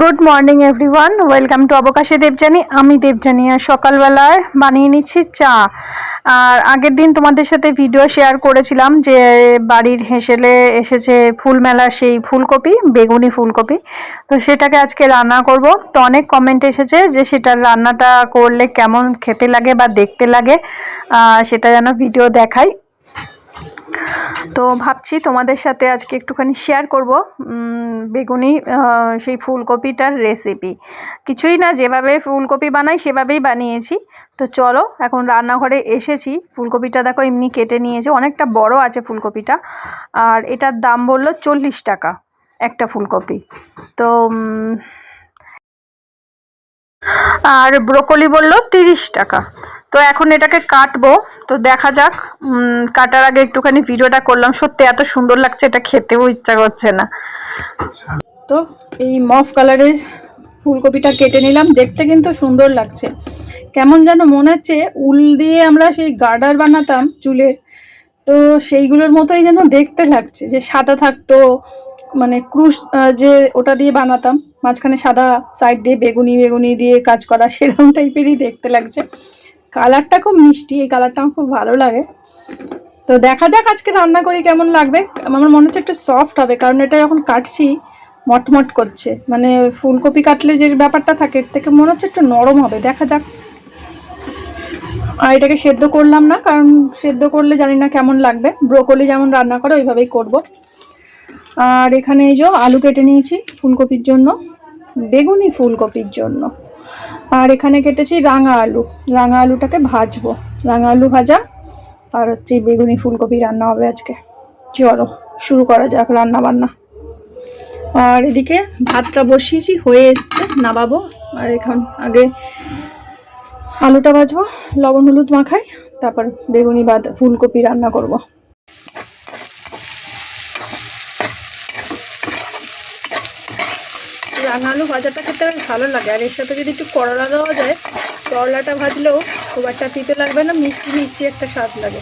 Good morning everyone welcome to অবকাশে Debjani আমি দেবজানি আর সকালবেলায় বানিয়ে নিচ্ছি চা। আর আগের দিন তোমাদের সাথে ভিডিও শেয়ার করেছিলাম যে বাড়ির হেসেলে এসেছে ফুল মেলার সেই ফুলকপি, বেগুনি ফুলকপি। তো সেটাকে আজকে রান্না করব। তো অনেক কমেন্ট এসেছে যে সেটার রান্নাটা করলে কেমন খেতে লাগে বা দেখতে লাগে সেটা যেন ভিডিও দেখাই। তো ভাবছি তোমাদের সাথে আজকে একটুখানি শেয়ার করব। বেগুনি সেই ফুলকপিটার রেসিপি কিছুই না, যেভাবে ফুলকপি বানাই, সেভাবেই বানিয়েছি। তো চলো, এখন রান্নাঘরে এসেছি। ফুলকপিটা দেখো এমনি কেটে নিয়েছে। অনেকটা বড় আছে ফুলকপিটা। আর এটার দাম বলল চল্লিশ টাকা একটা ফুলকপি। তো আর ব্রোকলি বলল তিরিশ টাকা। তো এখন এটাকে কাটবো। তো দেখা যাক কাটার আগে একটুখানি ভিডিওটা করলাম। সত্যি এত সুন্দর লাগছে, এটা খেতেও ইচ্ছা করছে না। তো এই মফ কালারের ফুলকপিটা কেটে নিলাম। দেখতে কিন্তু সুন্দর লাগছে। কেমন যেন মনে হচ্ছে উল দিয়ে আমরা সেই গার্ডার বানাতাম চুলের। তো সেইগুলোর মতোই যেন দেখতে লাগছে। যে সাদা থাকতো মানে ক্রুশ যে ওটা দিয়ে বানাতাম। মাঝখানে সাদা সাইড দিয়ে বেগুনি বেগুনি দিয়ে কাজ করা সেরকম টাইপেরই দেখতে লাগছে। কালারটা খুব মিষ্টি, এই কালারটা আমার খুব ভালো লাগে। তো দেখা যাক আজকে রান্না করি কেমন লাগবে। আমার মনে হচ্ছে একটু সফট হবে, কারণ এটা যখন কাটছি, মটমট করছে। মানে ফুলকপি কাটলে যে ব্যাপারটা থাকে, এর থেকে মনে হচ্ছে একটু নরম হবে। দেখা যাক। আর এটাকে সেদ্ধ করলাম না, কারণ সেদ্ধ করলে জানি না কেমন লাগবে। ব্রোকলি যেমন রান্না করে, ওইভাবেই করব। আর এখানে এই যে আলু কেটে নিয়েছি ফুলকপির জন্য। বেগুনি ফুলকপির জন্য। আর এখানে কেটেছি রাঙা আলু। রাঙা আলুটাকে ভাজবো। রাঙা আলু ভাজা, আর হচ্ছে বেগুনি ফুলকপি রান্না হবে আজকে। চলো, শুরু করা যাক রান্না বান্না আর এদিকে ভাতটা বসিয়েছি, হয়ে এসছে, নামাবো। আর এখন আগে আলুটা ভাজবো, লবণ হলুদ মাখাই, তারপর বেগুনি বাদ ফুলকপি রান্না করব। আলু ভাজাটা খেতে বেশ ভালো লাগে। আর এর সাথে যদি একটু করলা দেওয়া যায়, করলাটা ভাজলেও খুব একটা তিতে লাগবে না, মিষ্টি মিষ্টি একটা স্বাদ লাগে।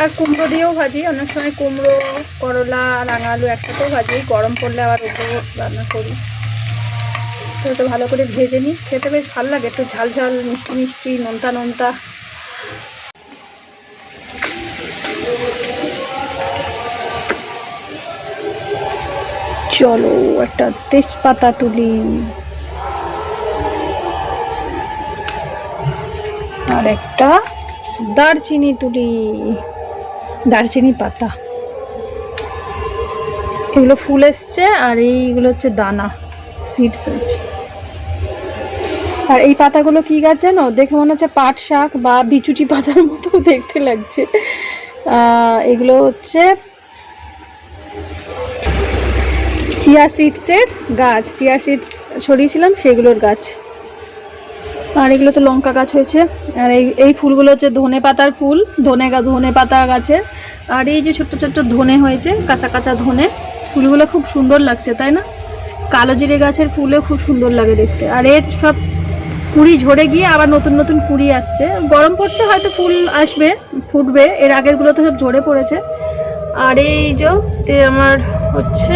আর কুমড়ো দিয়েও ভাজি, অনেক সময় কুমড়ো, করলা রাঙা আলু একসাথেও ভাজি, গরম পড়লে আবার ওগুলো রান্না করি। তো ভালো করে ভেজে নিই, খেতে বেশ ভালো লাগে, একটু ঝাল ঝাল, মিষ্টি মিষ্টি, নোনতা নোনতা। চলো, একটা তেজপাতা তুলি। আর একটা দারচিনি তুলি। দারচিনি পাতা। এগুলো ফুল এসছে আর এইগুলো হচ্ছে দানা সিডস হচ্ছে। আর এই পাতাগুলো কি গাছ জানো? দেখে মনে হচ্ছে পাট শাক বা বিচুটি পাতার মতো দেখতে লাগছে। এগুলো হচ্ছে চিয়া সিডসের গাছ, চিয়া সিডস ছড়িয়েছিলাম, সেগুলোর গাছ। আর এগুলো তো লঙ্কা গাছ হয়েছে। আর এই এই ফুলগুলো হচ্ছে ধনে পাতার ফুল, ধনে ধনে পাতা গাছের আর এই যে ছোট্ট ছোট্ট ধনে হয়েছে, কাঁচা কাঁচা ধনে, ফুলগুলো খুব সুন্দর লাগছে, তাই না? কালো জিরে গাছের ফুলও খুব সুন্দর লাগে দেখতে। আর এর সব কুড়ি ঝরে গিয়ে আবার নতুন নতুন কুড়ি আসছে। গরম পড়ছে, হয়তো ফুল আসবে, ফুটবে, এর আগেরগুলো তো সব ঝরে পড়েছে। আর এই যে আমার হচ্ছে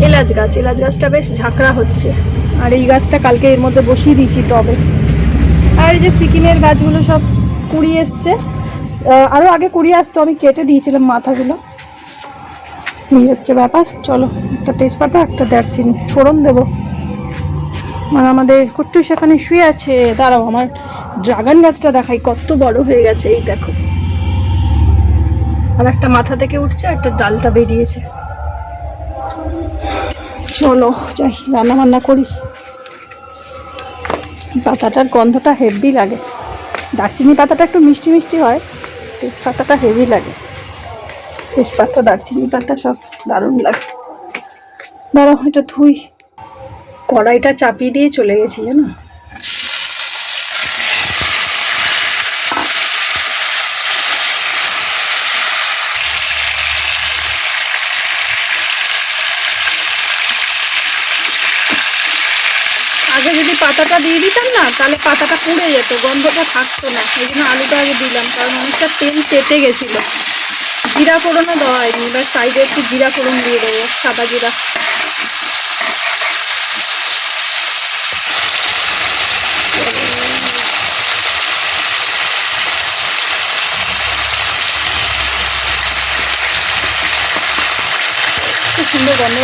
এলাচ গাছ এলাচ গাছটা বেশ ঝাঁকড়া হচ্ছে। আর এই গাছটা কালকে এর মধ্যে বসিয়ে দিয়েছি টবে। আর এই যে সিকিমের গাছগুলো সব কুড়ি এসছে। আহ, আরও আগে কুড়ি আসতো আমি কেটে দিয়েছিলাম মাথাগুলো। এই হচ্ছে ব্যাপার। চলো একটা তেজপাতা একটা দারচিনি। ফোড়ন দেবো। আর আমাদের কুট্টু সেখানে শুয়ে আছে। দাঁড়াও আমার ড্রাগন গাছটা দেখাই কত বড় হয়ে গেছে এই দেখো। আর একটা মাথা থেকে উঠছে একটা ডালটা বেরিয়েছে। চলো, যাই রান্না বান্না করি। পাতাটার গন্ধটা হেভি লাগে। দারচিনি পাতাটা একটু মিষ্টি মিষ্টি হয়, তেজপাতাটা হেভি লাগে। তেজপাতা, দারচিনি পাতা সব দারুণ লাগে। দাঁড়াও, এটা ধুই। কড়াইটা চাপিয়ে দিয়ে চলে গেছি, জানো? পাতাটা দিয়ে দিতাম না, তাহলে পাতাটা পুড়ে যেত, গন্ধটা থাকতো না। এই জন্য আলুটা আগে দিলাম, কারণ অনেকটা তেল চেটে গেছিল। জিরা ফোড়নও দেওয়া হয়নি, এবার সাইডে একটু জিরা ফোড়ন দিয়ে দেবো, সাদা জিরা। সুন্দর গন্ধ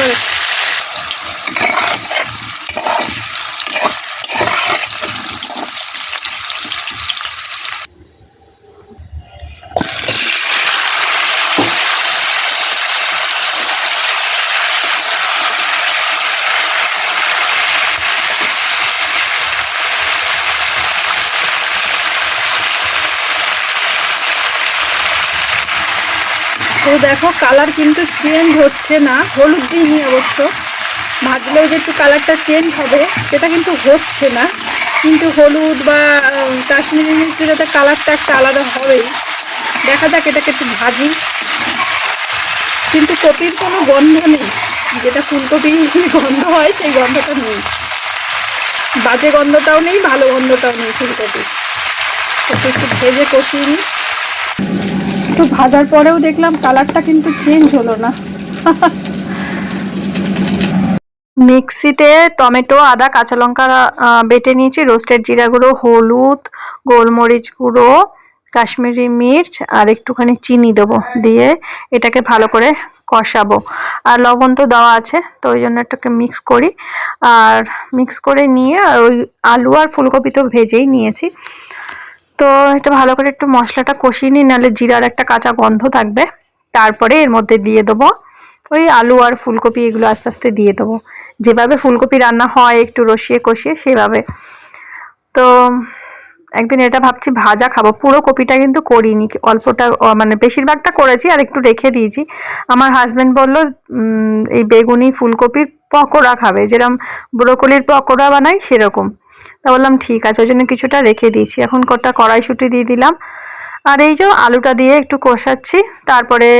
তো দেখো কালার কিন্তু চেঞ্জ হচ্ছে না। হলুদ দিইনি অবশ্য। ভাজলেও যে একটু কালারটা চেঞ্জ হবে, সেটা কিন্তু হচ্ছে না। কিন্তু হলুদ বা কাশ্মীরি মির্চির যাতে কালারটা একটা আলাদা হবেই। দেখা যাক এটাকে একটু ভাজি। কিন্তু কপির কোনো গন্ধ নেই। যেটা ফুলকপি গন্ধ হয়, সেই গন্ধটা নেই। বাজে গন্ধটাও নেই, ভালো গন্ধটাও নেই ফুলকপি একটু একটু ভেজে কষিয়ে নিই তো ভাজার পরেও দেখলাম কালারটা কিন্তু চেঞ্জ হলো না। মিক্সিতে টমেটো, আদা, কাঁচা লঙ্কা বেটে নিয়েছি, রোস্টেড জিরা গুঁড়ো, হলুদ, গোলমরিচ গুঁড়ো, কাশ্মীরি মির্চ আর একটুখানি চিনি দেবো দিয়ে এটাকে ভালো করে কষাবো। আর লবণ তো দেওয়া আছে, তো ওই জন্য এটাকে মিক্স করি। আর মিক্স করে নিয়ে ওই আলু আর ফুলকপি তো ভেজেই নিয়েছি। তো এটা ভালো করে একটু মশলাটা কষিয়ে নিই, নাহলে জিরার একটা কাঁচা গন্ধ থাকবে। তারপরে এর মধ্যে দিয়ে দেবো ওই আলু আর ফুলকপি, এগুলো আস্তে আস্তে দিয়ে দেবো। যেভাবে ফুলকপি রান্না হয় একটু রসিয়ে কষিয়ে সেভাবে। তো একদিন এটা ভাবছি ভাজা খাব। পুরো কপিটা কিন্তু করিনি, অল্পটা মানে বেশিরভাগটা করেছি আর একটু রেখে দিয়েছি। আমার হাজব্যান্ড বলল এই বেগুনি, ফুলকপির পকোড়া খাবে। যেরকম ব্রোকলির পকোড়া বানাই সেরকম। তা বললাম, ঠিক আছে। ওই জন্য কিছুটা রেখে দিয়েছি। এখন কটা কড়াইশুঁটি দিয়ে দিলাম। আর এই যে আলুটা দিয়ে একটু কষাচ্ছি, তারপরে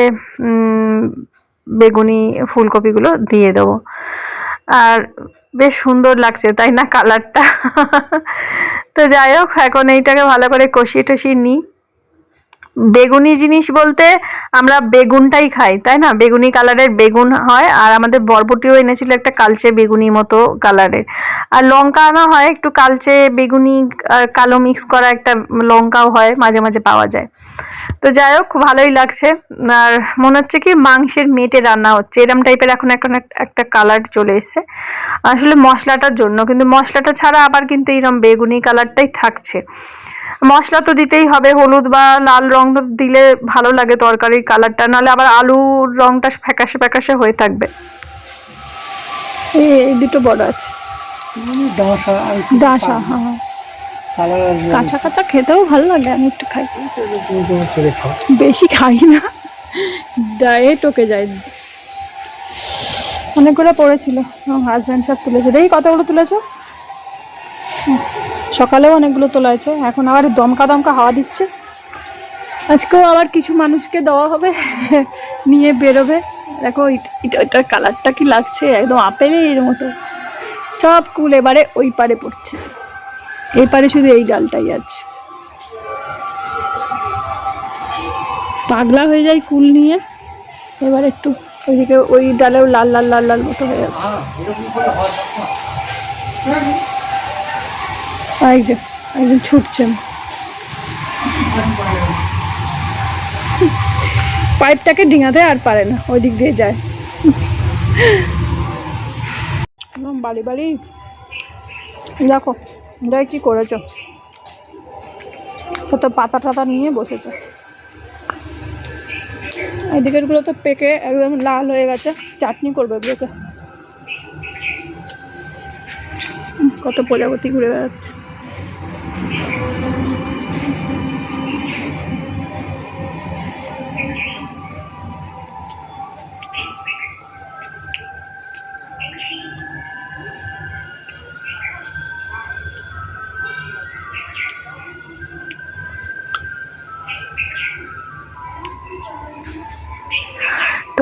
বেগুনি ফুলকপিগুলো দিয়ে দেবো। আর বেশ সুন্দর লাগছে, তাই না, কালারটা? তো যাই হোক, এখন এইটাকে ভালো করে কষিয়ে টষিয়ে নিই। বেগুনি জিনিস বলতে আমরা বেগুনটাই খাই, তাই না? বেগুনি কালারের বেগুন হয়, আর আমাদের বরবটিও এনেছিল একটা কালচে বেগুনি মতো কালারের। আর লঙ্কা আনা হয়, একটু কালচে বেগুনি, আর কালো মিক্স করা একটা লঙ্কাও হয়, মাঝে মাঝে পাওয়া যায়। তো যাই হোক, ভালোই লাগছে। আর মনে হচ্ছে কি মাংসের মেটে রান্না হচ্ছে, এরম টাইপের এখন এখন একটা কালার চলে এসছে। আসলে মশলাটার জন্য, কিন্তু মশলাটা ছাড়া আবার কিন্তু এরকম বেগুনি কালারটাই থাকছে। মশলা তো দিতেই হবে, হলুদ বা লাল রং দিলে ভালো লাগে তরকারির কালারটা নাহলে আবার আলুর রংটা ফ্যাকাশে ফ্যাকাশে হয়ে থাকবে। এই দুটো বড় আছে। ডাঁসা হ্যাঁ। কাঁচা কাঁচা খেতেও ভালো লাগে আমি একটু খাই। বেশি খাই না। ডায়ে টকে যায় অনেকগুলো পড়েছিল আমার হাজব্যান্ড সব তুলেছে। দেখি কতগুলো তুলেছো? সকালেও অনেকগুলো তোলা হয়েছে এখন আবার দমকা দমকা হাওয়া দিচ্ছে। আজকেও আবার কিছু মানুষকে দেওয়া হবে, নিয়ে বেরোবে। দেখো, ইট- এটার কালারটা কি লাগছে? একদম আপেলের মতো। সব কুল এবারে ওই পারে পড়ছে। এই পারে শুধু এই ডালটাই আছে। পাগলা হয়ে যায় কুল নিয়ে। এবার একটু ওইদিকে, ওই ডালেও লাল লাল লাল লাল মতো হয়ে আছে। একজন একজন ছুটছেন পাইপটাকে ডিঙাতে আর পারে না, ওই দিক দিয়ে যায়। বাড়ি বাড়ি। দেখো, এটাই কি করেছ? কত পাতা টাতা নিয়ে বসেছে। এদিকেরগুলো তো পেকে একদম লাল হয়ে গেছে, চাটনি করবে এগুলোকে। কত প্রজাপতি ঘুরে বেড়াচ্ছে।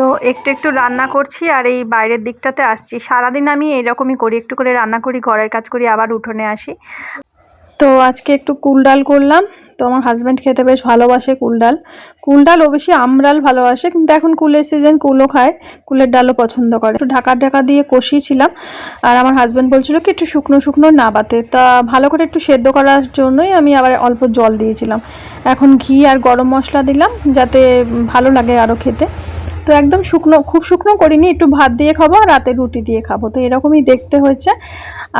তো একটু একটু রান্না করছি আর এই বাইরের দিকটাতে আসছি। সারাদিন আমি এরকমই করি, একটু করে রান্না করি, ঘরের কাজ করি, আবার উঠোনে আসি। তো আজকে একটু কুল ডাল করলাম। তো আমার হাজব্যান্ড খেতে বেশ ভালোবাসে কুল ডাল। কুল ডাল ও বেশি আমডাল ভালোবাসে, কিন্তু এখন কুলের সিজন কুলও খায়, কুলের ডালও পছন্দ করে। একটু ঢাকা ঢাকা দিয়ে কষিয়েছিলাম, আর আমার হাজব্যান্ড বলছিল কি, একটু শুকনো শুকনো না বাতে। তা ভালো করে একটু সেদ্ধ করার জন্যই আমি আবার অল্প জল দিয়েছিলাম। এখন ঘি আর গরম মশলা দিলাম, যাতে ভালো লাগে আরও খেতে। তো একদম শুকনো, খুব শুকনো করিনি, একটু ভাত দিয়ে খাব আর রাতে রুটি দিয়ে খাব। তো এরকমই দেখতে হয়েছে।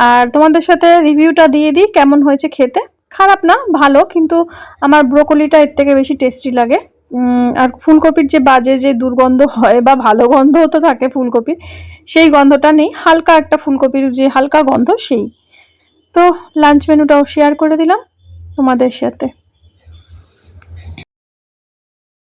আর তোমাদের সাথে রিভিউটা দিয়ে দিই, কেমন হয়েছে খেতে? খারাপ না, ভালো, কিন্তু আমার ব্রোকলিটা এর থেকে বেশি টেস্টি লাগে। আর ফুলকপির যে বাজে যে দুর্গন্ধ হয় বা ভালো গন্ধও তো থাকে ফুলকপির, সেই গন্ধটা নেই। হালকা একটা ফুলকপির যে হালকা গন্ধ, সেই। তো লাঞ্চ মেনুটাও শেয়ার করে দিলাম তোমাদের সাথে।